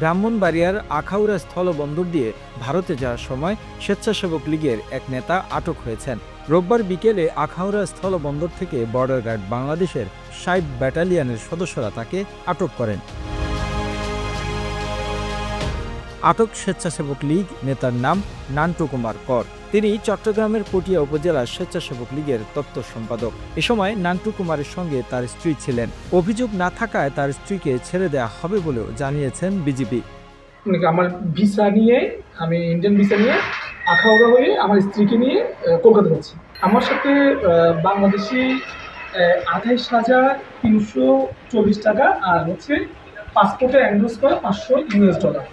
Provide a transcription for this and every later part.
ব্রাহ্মণবাড়িয়ার আখাউড়া স্থলবন্দর দিয়ে ভারতে যাওয়ার সময় স্বেচ্ছাসেবক লীগের এক নেতা আটক হয়েছেন। রোববার বিকেলে আখাউড়া স্থলবন্দর থেকে বর্ডার গার্ড বাংলাদেশের সাইব ব্যাটালিয়ানের সদস্যরা তাকে আটক করেন। আটক স্বেচ্ছাসেবক লীগ নেতার নাম নান্টু কুমার কর। তিনি চট্টগ্রামের পটিয়া উপজেলার স্বেচ্ছাসেবক লীগের তত্ত্ব সম্পাদক। এ সময় নান্টু কুমারের সঙ্গে তার স্ত্রী ছিলেন। অভিযোগ না থাকায় তার স্ত্রীকে ছেড়ে দেওয়া হবে বলেও জানিয়েছেন বিজেপি মানে আমার ভিসা নিয়ে, আমি ইন্ডিয়ান ভিসা নিয়ে আখাউড়া হয়ে আমার স্ত্রীকে নিয়ে কলকাতা যাচ্ছি। আমার সাথে বাংলাদেশি আঠাইশ হাজার তিনশো চল্লিশ টাকা আর হচ্ছে পাসপোর্টে অ্যান্ডোজ করা পাঁচশো ইউএস ডলার।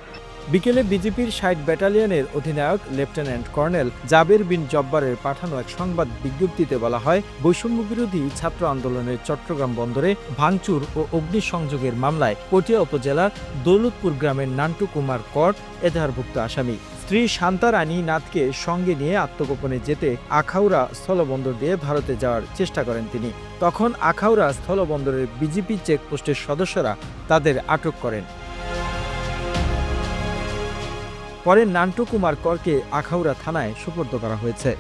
বিকেলে বিজেপির ষাট ব্যাটালিয়নের অধিনায়ক লেফটেন্যান্ট কর্নেল জাবের বিন জব্বারের পাঠানো এক সংবাদ বিজ্ঞপ্তিতে বলা হয় বৈষম্য বিরোধী ছাত্র আন্দোলনের চট্টগ্রাম বন্দরে ভাঙচুর ও অগ্নিসংযোগের মামলায় পটিয়া উপজেলার দৌলতপুর গ্রামের নান্টু কুমার কর, এজাহারভুক্ত আসামি। স্ত্রী শান্তা রানী নাথকে সঙ্গে নিয়ে আত্মগোপনে যেতে আখাউড়া স্থলবন্দর দিয়ে ভারতে যাওয়ার চেষ্টা করেন তিনি। তখন আখাউড়া স্থলবন্দরের বিজেপি চেকপোস্টের সদস্যরা তাদের আটক করেন। পরে নান্টু কুমার করকে আখাউড়া থানায় সুপর্দ করা হয়েছে।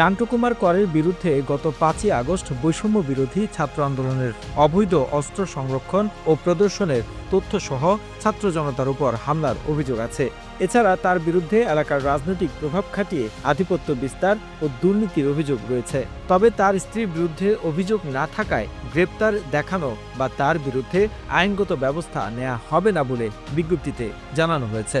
নান্টু কুমার করের বিরুদ্ধে গত পাঁচই আগস্ট বৈষম্য বিরোধী ছাত্র আন্দোলনের অবৈধ অস্ত্র সংরক্ষণ ও প্রদর্শনের তথ্যসহ ছাত্র জনতার উপর হামলার অভিযোগ আছে। এছাড়া তার বিরুদ্ধে এলাকার রাজনৈতিক প্রভাব খাটিয়ে আধিপত্য বিস্তার ও দুর্নীতির অভিযোগ রয়েছে। তবে তার স্ত্রীর বিরুদ্ধে অভিযোগ না থাকায় গ্রেপ্তার দেখানো বা তার বিরুদ্ধে আইনগত ব্যবস্থা নেওয়া হবে না বলে বিজ্ঞপ্তিতে জানানো হয়েছে।